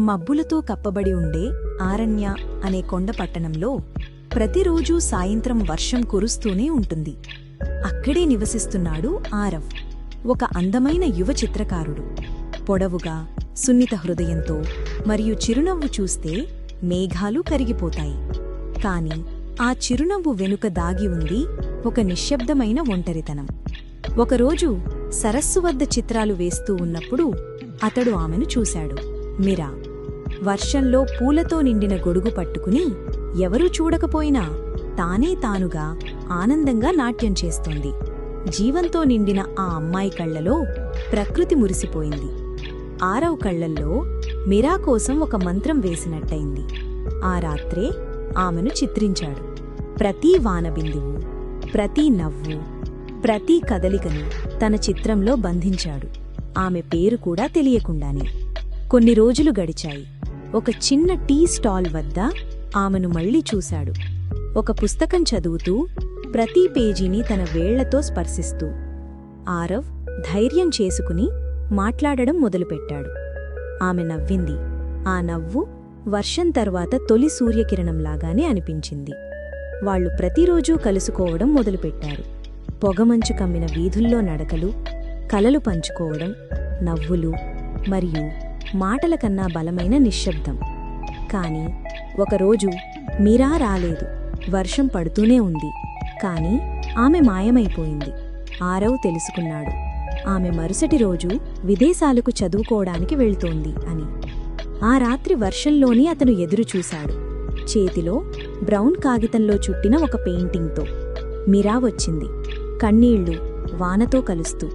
మబ్బులతో కప్పబడి ఉండే ఆరణ్య అనే కొండ పట్టణంలో ప్రతిరోజూ సాయంత్రం వర్షం కురుస్తూనే ఉంటుంది. అక్కడే నివసిస్తున్నాడు ఆరవ్ ఒక అందమైన యువ చిత్రకారుడు. పొడవుగా సున్నిత హృదయంతో మరియు చిరునవ్వు చూస్తే మేఘాలు కరిగిపోతాయి. కాని ఆ చిరునవ్వు వెనుక దాగి ఉంది ఒక నిశ్శబ్దమైన ఒంటరితనం. ఒకరోజు సరస్సు వద్ద చిత్రాలు వేస్తూ ఉన్నప్పుడు అతడు ఆమెను చూశాడు. మిరా వర్షంలో పూలతో నిండిన గొడుగు పట్టుకుని ఎవరూ చూడకపోయినా తానే తానుగా ఆనందంగా నాట్యం చేస్తోంది. జీవంతో నిండిన ఆ అమ్మాయి కళ్ళలో ప్రకృతి మురిసిపోయింది. ఆరవ్ కళ్ళల్లో మిరా కోసం ఒక మంత్రం వేసినట్టయింది. ఆ రాత్రే ఆమెను చిత్రించాడు. ప్రతి వానబిందువు ప్రతి నవ్వు ప్రతి కదలికను తన చిత్రంలో బంధించాడు. ఆమె పేరు కూడా తెలియకుండానే. కొన్ని రోజులు గడిచాయి. ఒక చిన్న టీ స్టాల్ వద్ద ఆమెను మళ్ళీ చూశాడు. ఒక పుస్తకం చదువుతూ ప్రతి పేజీని తన వేళ్ళతో స్పర్శిస్తూ ఆరవ్ ధైర్యం చేసుకుని మాట్లాడడం మొదలుపెట్టాడు. ఆమె నవ్వింది. ఆ నవ్వు వర్షం తర్వాత తొలి సూర్యకిరణంలాగానే అనిపించింది. వాళ్ళు ప్రతిరోజూ కలుసుకోవడం మొదలుపెట్టారు. పొగమంచు కమ్మిన వీధుల్లో నడకలు కలలు పంచుకోవడం నవ్వులు మరియు మాటల కన్నా బలమైన నిశ్శబ్దం. కానీ ఒకరోజు మీరా రాలేదు. వర్షం పడుతూనే ఉంది. కానీ ఆమె మాయమైపోయింది. ఆరవ్ తెలుసుకున్నాడు. ఆమె మరుసటి రోజు విదేశాలకు చదువుకోవడానికి వెళ్తోంది అని. ఆ రాత్రి వర్షంలోనే అతను ఎదురుచూశాడు. చేతిలో బ్రౌన్ కాగితంలో చుట్టిన ఒక పెయింటింగ్తో. మిరా వచ్చింది. కన్నీళ్ళు వానతో కలుస్తూ.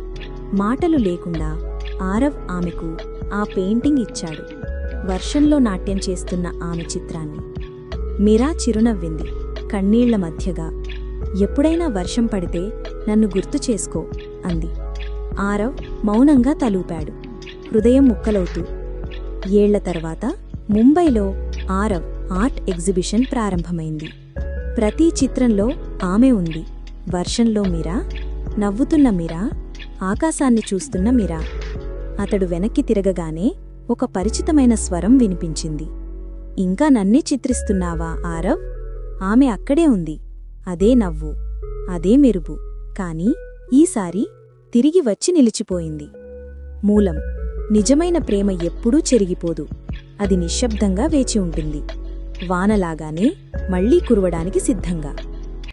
మాటలు లేకుండా ఆరవ్ ఆమెకు ఆ పెయింటింగ్ ఇచ్చాడు. వర్షంలో నాట్యం చేస్తున్న ఆమె చిత్రాన్ని. మిరా చిరునవ్వింది. కన్నీళ్ళ మధ్యగా ఎప్పుడైనా వర్షం పడితే నన్ను గుర్తు చేసుకో అంది. ఆరవ్ మౌనంగా తలూపాడు. హృదయం ముక్కలవుతూ ఏళ్ళ తర్వాత ముంబైలో ఆరవ్ ఆర్ట్ ఎగ్జిబిషన్ ప్రారంభమైంది. ప్రతి చిత్రంలో ఆమె ఉంది. వర్షంలో మీరా? నవ్వుతున్న మీరా? ఆకాశాన్ని చూస్తున్న మీరా? అతడు వెనక్కి తిరగగానే ఒక పరిచితమైన స్వరం వినిపించింది. ఇంకా నన్నే చిత్రిస్తున్నావా ఆరవ్? ఆమె అక్కడే ఉంది. అదే నవ్వు అదే మెరుపు. కాని ఈసారి తిరిగి వచ్చి నిలిచిపోయింది. మూలం నిజమైన ప్రేమ ఎప్పుడూ చెరిగిపోదు. అది నిశ్శబ్దంగా వేచి ఉంటుంది. వానలాగానే మళ్ళీ కురవడానికి సిద్ధంగా.